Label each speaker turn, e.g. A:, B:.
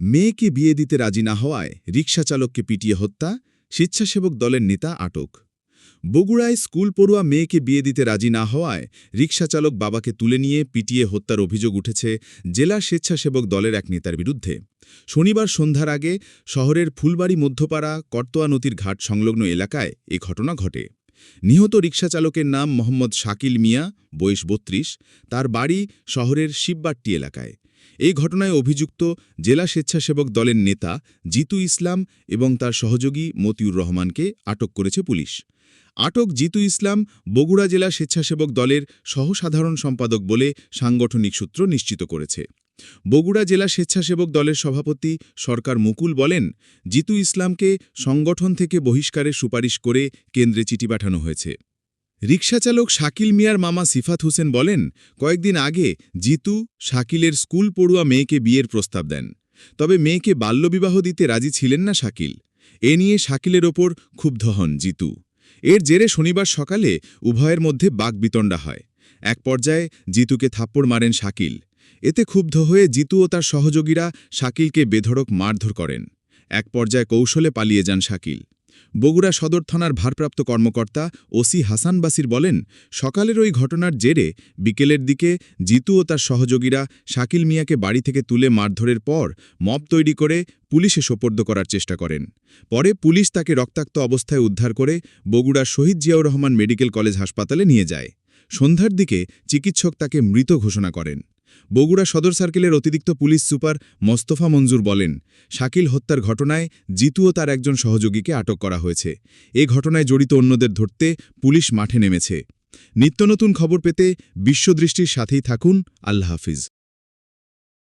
A: মেয়েকে বিয়ে দিতে রাজি না হওয়ায় রিকশাচালককে পিটিয়ে হত্যা, স্বেচ্ছাসেবক দলের নেতা আটক। বগুড়ায় স্কুল পড়ুয়া মেয়েকে বিয়ে দিতে রাজি না হওয়ায় রিকশাচালক বাবাকে তুলে নিয়ে পিটিয়ে হত্যার অভিযোগ উঠেছে জেলা স্বেচ্ছাসেবক দলের এক নেতার বিরুদ্ধে। শনিবার সন্ধ্যার আগে শহরের ফুলবাড়ি মধ্যপাড়া কর্তোয়া নদীর ঘাট সংলগ্ন এলাকায় এ ঘটনা ঘটে। নিহত রিকশাচালকের নাম মোহাম্মদ শাকিল মিয়া, বয়স বত্রিশ, তার বাড়ি শহরের শিববাট্টি এলাকায়। এই ঘটনায় অভিযুক্ত জেলা স্বেচ্ছাসেবক দলের নেতা জিতু ইসলাম এবং তার সহযোগী মতিউর রহমানকে আটক করেছে পুলিশ। আটক জিতু ইসলাম বগুড়া জেলা স্বেচ্ছাসেবক দলের সহসাধারণ সম্পাদক বলে সাংগঠনিক সূত্র নিশ্চিত করেছে। বগুড়া জেলা স্বেচ্ছাসেবক দলের সভাপতি সরকার মুকুল বলেন, জিতু ইসলামকে সংগঠন থেকে বহিষ্কারের সুপারিশ করে কেন্দ্রে চিঠি পাঠানো হয়েছে। রিকশাচালক শাকিল মিয়ার মামা সিফাত হোসেন বলেন, কয়েকদিন আগে জিতু, শাকিলের স্কুল পড়ুয়া মেয়েকে বিয়ের প্রস্তাব দেন। তবে মেয়েকে বাল্যবিবাহ দিতে রাজি ছিলেন না শাকিল। এ নিয়ে শাকিলের ওপর ক্ষুব্ধ হন জিতু। এর জেরে শনিবার সকালে উভয়ের মধ্যে বাগবিতণ্ডা হয়। এক পর্যায়ে জিতুকে থাপ্পড় মারেন শাকিল। এতে ক্ষুব্ধ হয়ে জিতু ও তার সহযোগীরা শাকিলকে বেধড়ক মারধর করেন। এক পর্যায়ে কৌশলে পালিয়ে যান শাকিল। বগুড়া সদর থানার ভারপ্রাপ্ত কর্মকর্তা ওসি হাসান বাসির বলেন, সকালের ওই ঘটনার জেরে বিকেলের দিকে জিতু ও তার সহযোগীরা শাকিল মিয়াকে বাড়ি থেকে তুলে মারধরের পর মব তৈরি করে পুলিশে সোপর্দ করার চেষ্টা করেন। পরে পুলিশ তাকে রক্তাক্ত অবস্থায় উদ্ধার করে বগুড়া শহীদ জিয়াউর রহমান মেডিকেল কলেজ হাসপাতালে নিয়ে যায়। সন্ধ্যার দিকে চিকিৎসক তাকে মৃত ঘোষণা করেন। বগুড়া সদর সার্কেলের অতিরিক্ত পুলিশ সুপার মোস্তফা মঞ্জুর বলেন, শাকিল হত্যার ঘটনায় জিতু ও তার একজন সহযোগীকে আটক করা হয়েছে। এ ঘটনায় জড়িত অন্যদের ধরতে পুলিশ মাঠে নেমেছে। নিত্যনতুন খবর পেতে বিশ্বদৃষ্টির সাথেই থাকুন। আল্লাহ হাফিজ।